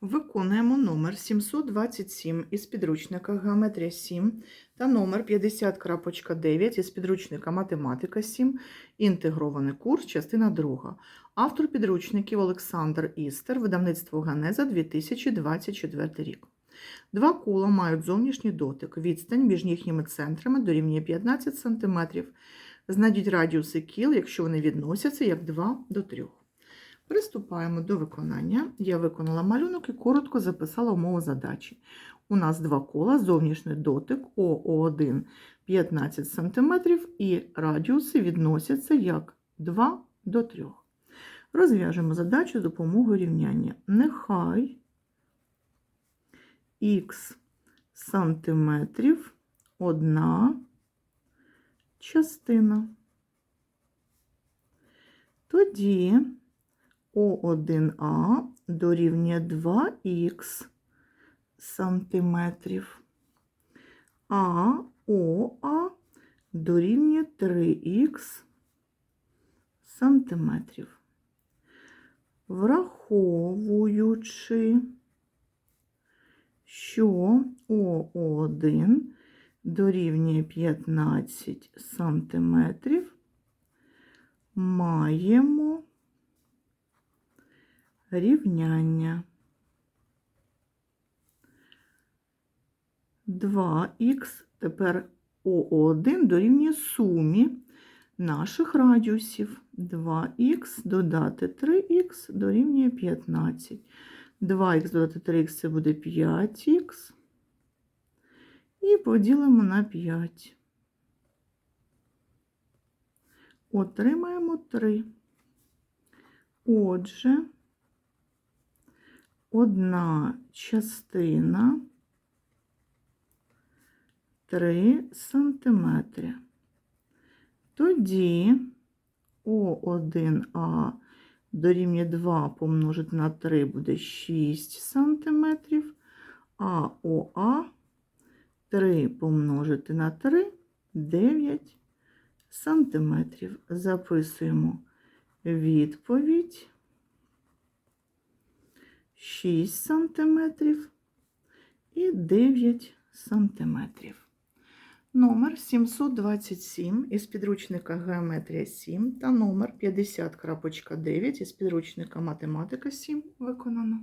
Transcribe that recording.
Виконуємо номер 727 із підручника Геометрія 7 та номер 50.9 із підручника Математика 7, інтегрований курс, частина 2. Автор підручників Олександр Істер, видавництво Ганеза 2024 рік. Два кола мають зовнішній дотик. Відстань між їхніми центрами дорівнює 15 см. Знайдіть радіуси кіл, якщо вони відносяться як 2 до 3. Приступаємо до виконання. Я виконала малюнок і коротко записала умову задачі. У нас два кола, зовнішній дотик ОО1 15 см і радіуси відносяться як 2 до 3. Розв'яжемо задачу з допомогою рівняння. Нехай х сантиметрів одна частина. Тоді О1А дорівнює 2х сантиметрів, а ОА дорівнює 3х сантиметрів. Враховуючи, що ОО1 дорівнює 15 сантиметрів, маємо рівняння 2х, тепер ОО1 дорівнює сумі наших радіусів. 2х додати 3х дорівнює 15. 2х додати 3х це буде 5х. І поділимо на 5. Отримаємо 3. Отже, одна частина 3 сантиметри. Тоді О1А дорівнює 2 помножити на 3 буде 6 сантиметрів, а ОА 3 помножити на 3 9 сантиметрів. Записуємо відповідь 6 см і 9 сантиметрів. Номер 727 із підручника Геометрія 7 та номер 50.9 із підручника Математика 7 виконано.